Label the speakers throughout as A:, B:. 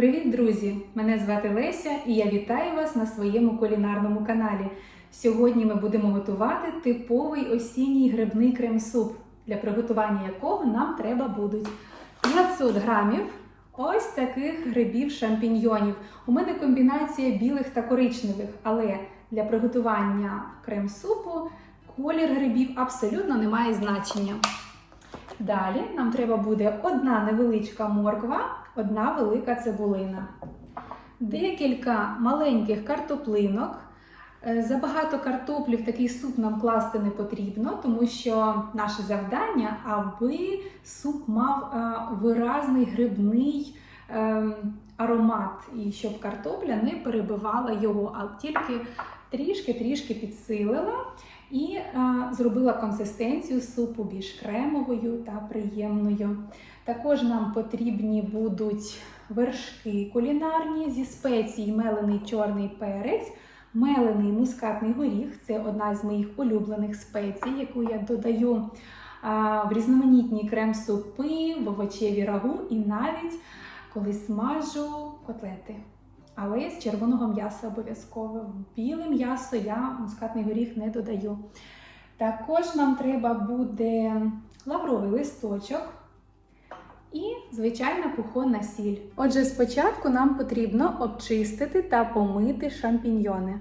A: Привіт, друзі! Мене звати Леся і я вітаю вас на своєму кулінарному каналі. Сьогодні ми будемо готувати типовий осінній грибний крем-суп, для приготування якого нам треба будуть 500 грамів ось таких грибів шампіньйонів. У мене комбінація білих та коричневих, але для приготування крем-супу колір грибів абсолютно не має значення. Далі нам треба буде одна невеличка морква, одна велика цибулина, декілька маленьких картоплинок. Е, Забагато картоплі в такий суп нам класти не потрібно, тому що наше завдання, аби суп мав е, виразний грибний е, аромат, і щоб картопля не перебивала його, а тільки трішки-трішки підсилила і е, зробила консистенцію супу більш кремовою та приємною. Також нам потрібні будуть вершки кулінарні зі спецій мелений чорний перець, мелений мускатний горіх це одна з моїх улюблених спецій, яку я додаю а, в різноманітні крем-супи, в овочеві рагу і навіть коли смажу котлети. Але з червоного м'яса обов'язково. Біле м'ясо я мускатний горіх не додаю. Також нам треба буде лавровий листочок і звичайна кухонна сіль. Отже, спочатку нам потрібно обчистити та помити шампіньйони.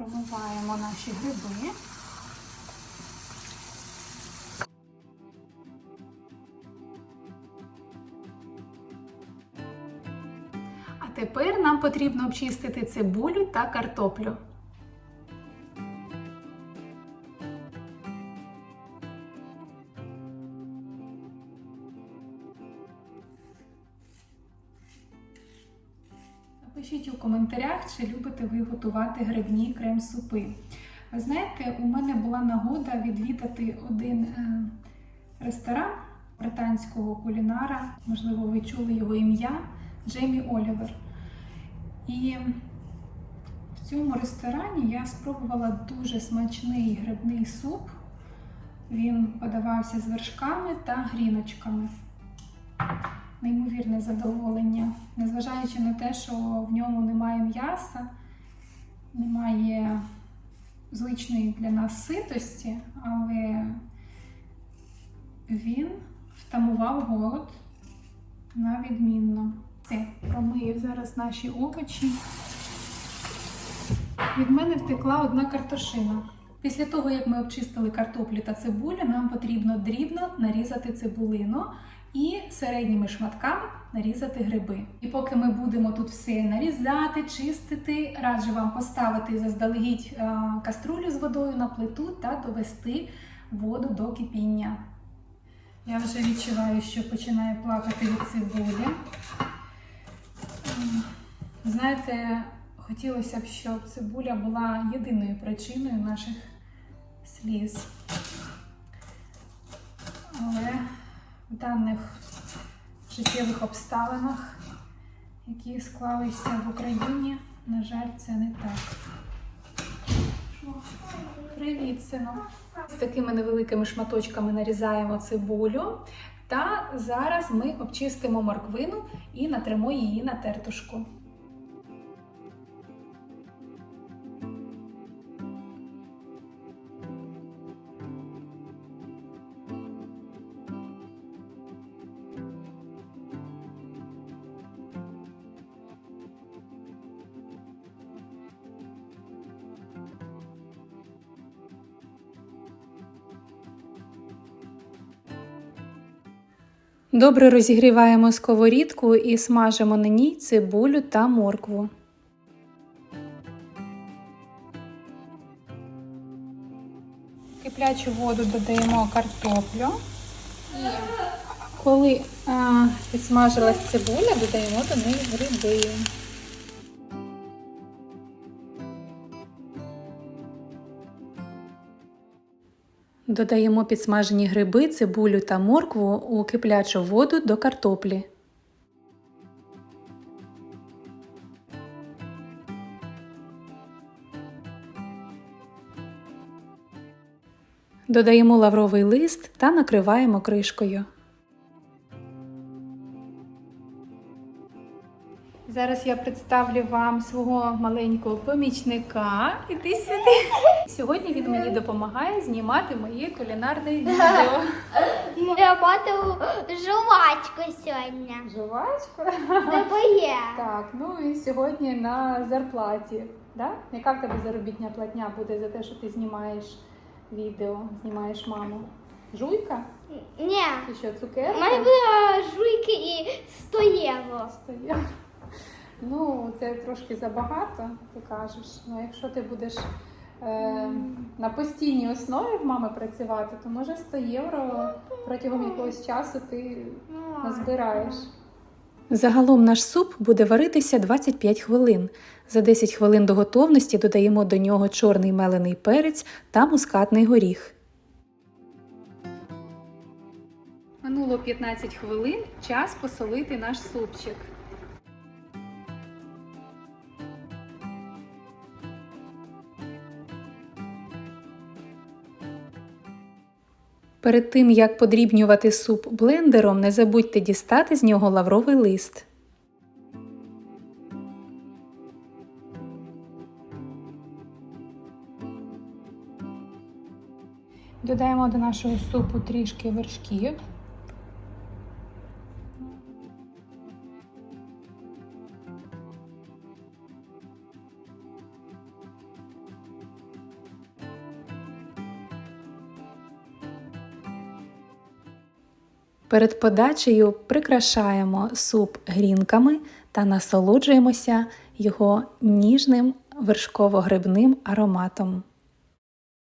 A: Промиваємо наші гриби. А тепер нам потрібно обчистити цибулю та картоплю. Напишіть у коментарях, чи любите ви готувати грибні крем-супи. Ви знаєте, у мене була нагода відвідати один е, ресторан британського кулінара, можливо, ви чули його ім'я Джеймі Олівер. І в цьому ресторані я спробувала дуже смачний грибний суп. Він подавався з вершками та гріночками неймовірне задоволення, незважаючи на те, що в ньому немає м'яса, немає звичної для нас ситості, але він втамував голод на відмінно. Все, промию зараз наші овочі. Від мене втекла одна картошина. Після того, як ми обчистили картоплю та цибулю, нам потрібно дрібно нарізати цибулину і середніми шматками нарізати гриби. І поки ми будемо тут все нарізати, чистити, раджу вам поставити заздалегідь е, каструлю з водою на плиту та довести воду до кипіння. Я вже відчуваю, що починає плакати від цибулі. Знаєте, хотілося б, щоб цибуля була єдиною причиною наших сліз. Даних життєвих обставинах, які склалися в Україні, на жаль, це не так. Привіт, сину. З такими невеликими шматочками нарізаємо цибулю. Та зараз ми обчистимо морквину і натримо її на тертушку. Добре розігріваємо сковорідку і смажимо на ній цибулю та моркву. Киплячу воду додаємо картоплю. І коли підсмажилась цибуля, додаємо до неї гриби. Додаємо підсмажені гриби, цибулю та моркву у киплячу воду до картоплі. Додаємо лавровий лист та накриваємо кришкою. Зараз я представлю вам свого маленького помічника. Іди сюди. Сьогодні він мені допомагає знімати моє кулінарне відео.
B: Я бачу жувачку сьогодні.
A: Жувачка?
B: Тебе.
A: Так, ну і сьогодні на зарплаті. Да? Яка в тебе заробітня платня буде за те, що ти знімаєш відео, знімаєш маму? Жуйка?
B: Ні.
A: Чи що, цукерка?
B: були жуйки і 100 євро.
A: Ну, це трошки забагато, ти кажеш. Ну, якщо ти будеш е, на постійній основі в мами працювати, то може 100 євро протягом якогось часу ти
B: Ну,
A: назбираєш. Загалом наш суп буде варитися 25 хвилин. За 10 хвилин до готовності додаємо до нього чорний мелений перець та мускатний горіх. Минуло 15 хвилин. Час посолити наш супчик. Перед тим як подрібнювати суп блендером, не забудьте дістати з нього лавровий лист. Додаємо до нашого супу трішки вершків. Перед подачею прикрашаємо суп грінками та насолоджуємося його ніжним вершково-грибним ароматом.